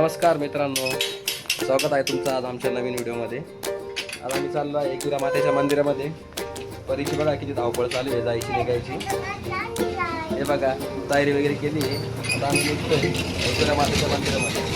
नमस्कार मित्रांनो. स्वागत आहे तुमचं आज आमच्या नवीन व्हिडिओमध्ये. आज आम्ही चाललो आहे एकविरा मातेच्या मंदिरामध्ये. परीची बघा किती धावपळ चालू आहे जायची निघायची. हे बघा तयारी वगैरे केली आहे. आता आम्ही निघतोय एकविरा मातेच्या मंदिरामध्ये.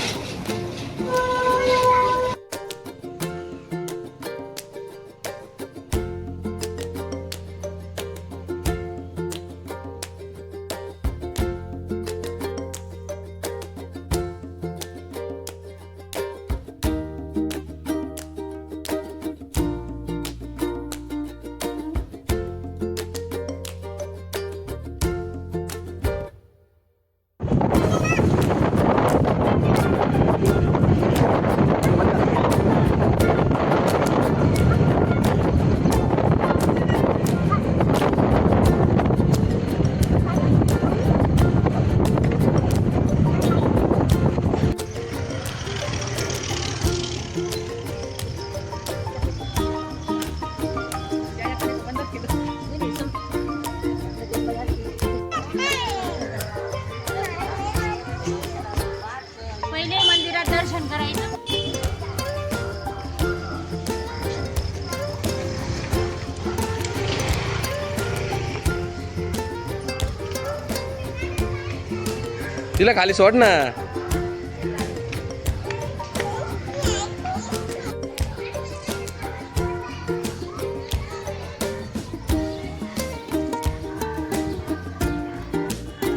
तिला खाली सोड ना.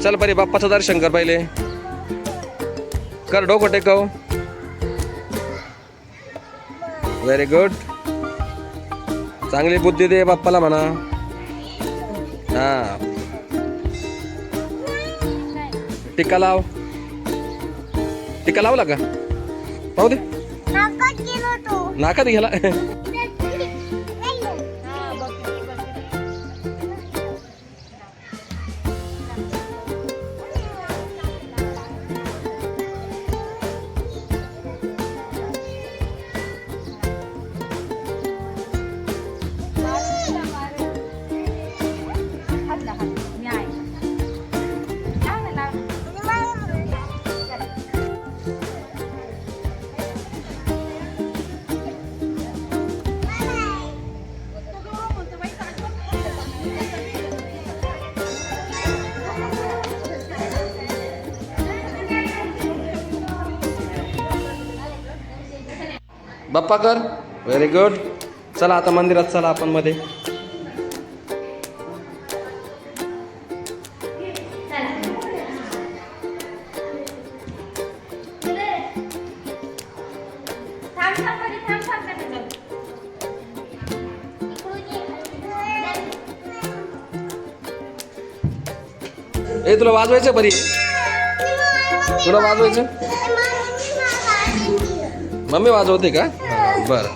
चल परी बाप्पाचं दर्शन कर पहिले. कर डोकं टेकव. व्हेरी गुड चांगली बुद्धी दे बाप्पाला म्हणा. हा. टिक्का लाव. टिक्का लावला का? पाहू दे. नाकात गेला. बाप्पा कर. व्हेरी गुड चला आता मंदिरात चला आपण मध्ये. ए तुला वाजवायचं बरी तुला वाजवायचं मम्मी वाजवते का? बरं.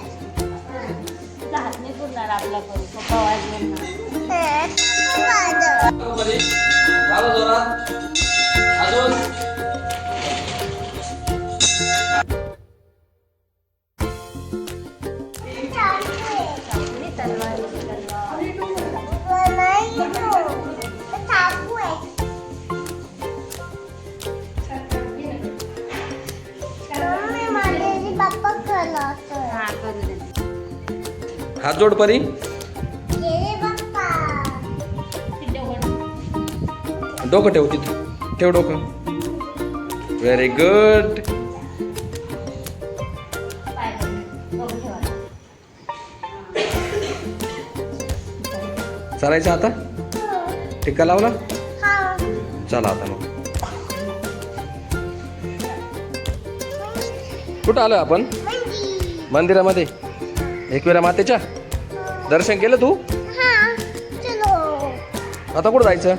हात जोड परी. डोकं ठेव तिथं. ठेव डोकं. व्हेरी गुड चालायचं आता? टिक्का लावला? चला आता मग. कुठं आलो आपण? मंदिरामध्ये. एकविरा मातेच्या? दर्शन केलं तू? आता कुठं जायचं?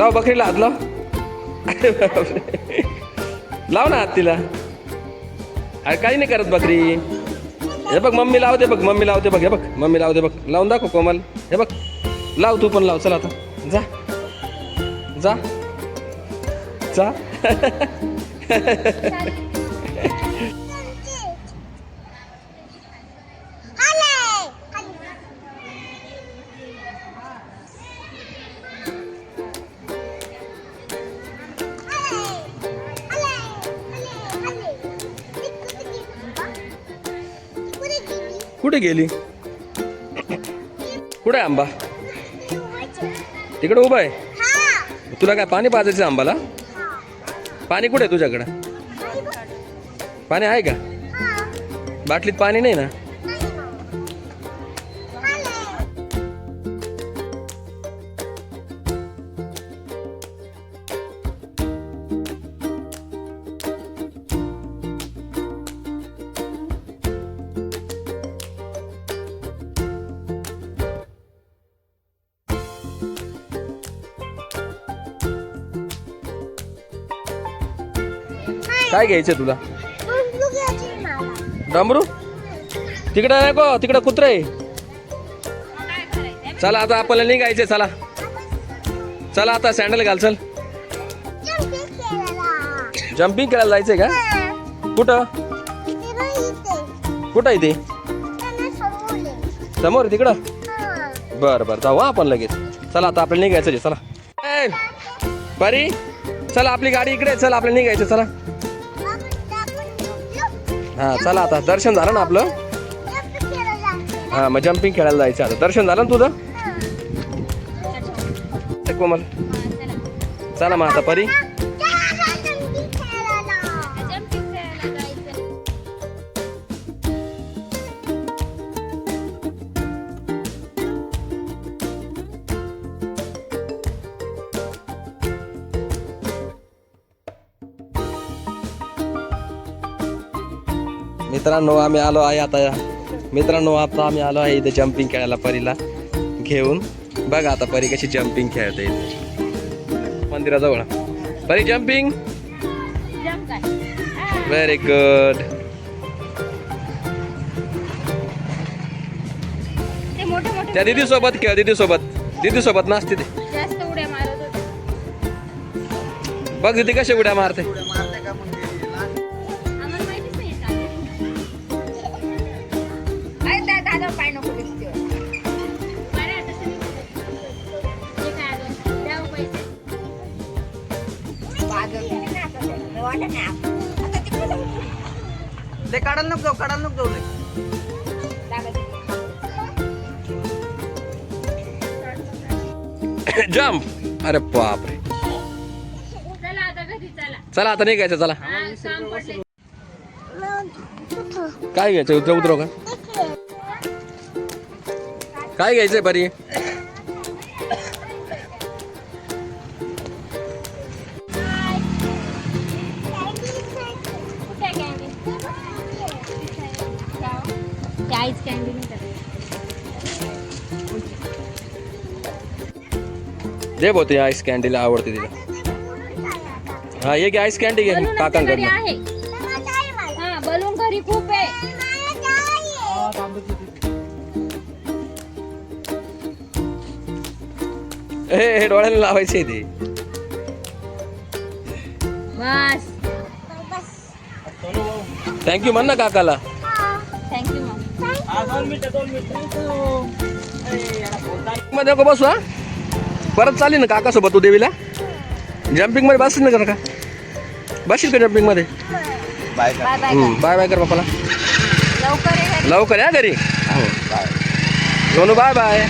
लाव बकरीला हात लाव. अरे बापरे. लाव ना हात तिला अरे काही नाही करत बकरी. हे बघ मम्मी लावते बघ मम्मी लावते बघ हे बघ मम्मी लावते बघ. लावून दाखव कोमल. हे बघ लाव तू पण लाव चल आता. जा. जा. जा. कुठे गेली? कुठे आहे आंबा? तिकडे उभा आहे? तुला काय पाणी पाजायचं आंबाला? पाणी कुठे आहे तुझ्याकडं? पाणी आहे का? बाटलीत पाणी नाही ना? काय घ्यायचं तुला? डांबरू? तिकडं नको तिकडं कुत्र आहे. चला आता आपल्याला निघायचे चला. चला आता सँडल घाल चल जम्पिंग करायला जायचंय का? कुठं? कुठं आहे ते? समोर तिकडं? बरं बरं. जाऊ आपण लगेच. चला आता आपल्याला निघायचं चला. ए, परी चला आपली गाडी इकडे चला आपल्याला निघायचं चला. हा चला आता दर्शन झालं ना आपलं? हा मग जम्पिंग खेळायला जायचं आता. दर्शन झालं ना तुझं? कोमल. चला मग आता परी. मित्रांनो आम्ही आलो आहे आता. मित्रांनो आता आम्ही आलो आहे इथे जम्पिंग खेळायला परीला घेऊन. बघा आता परी कशी जम्पिंग खेळते इथे. मंदिराजवळ. परी जम्पिंग. व्हेरी गुड त्या दिदी सोबत खेळ दिदी सोबत दिदी सोबत नाचते ते बघ दिदी कशी उड्या मारते. ते काढायला नको जाऊ काढायला नको जाऊ लय. जम्प अरे बापरे. चला आता घरी चला. चला आता निघायचं चला. हा काम पडले काय घ्यायचं? उतर उतरव का? काय घ्यायचंय परी? ते आईच कॅन्डी नाही करत. दे भाऊ आईस कॅन्डीला आवडते तिला. हा ये आईस कॅन्डी घे. काकांकडनं आहे. हा बलून घरी खूप आहे. हे हे डोळ्याला लावायचे ते. बस. थँक्यू म्हण ना काकाला. मध्ये नको बसू हा? परत चालेल ना काका सोबत तू देवीला? जम्पिंगमध्ये बसशील ना का? बसशील का जम्पिंगमध्ये? बाय बाय बाय बाय कर बापाला. लवकर ये घरी. लवकर या घरी. हो. Bye bye bye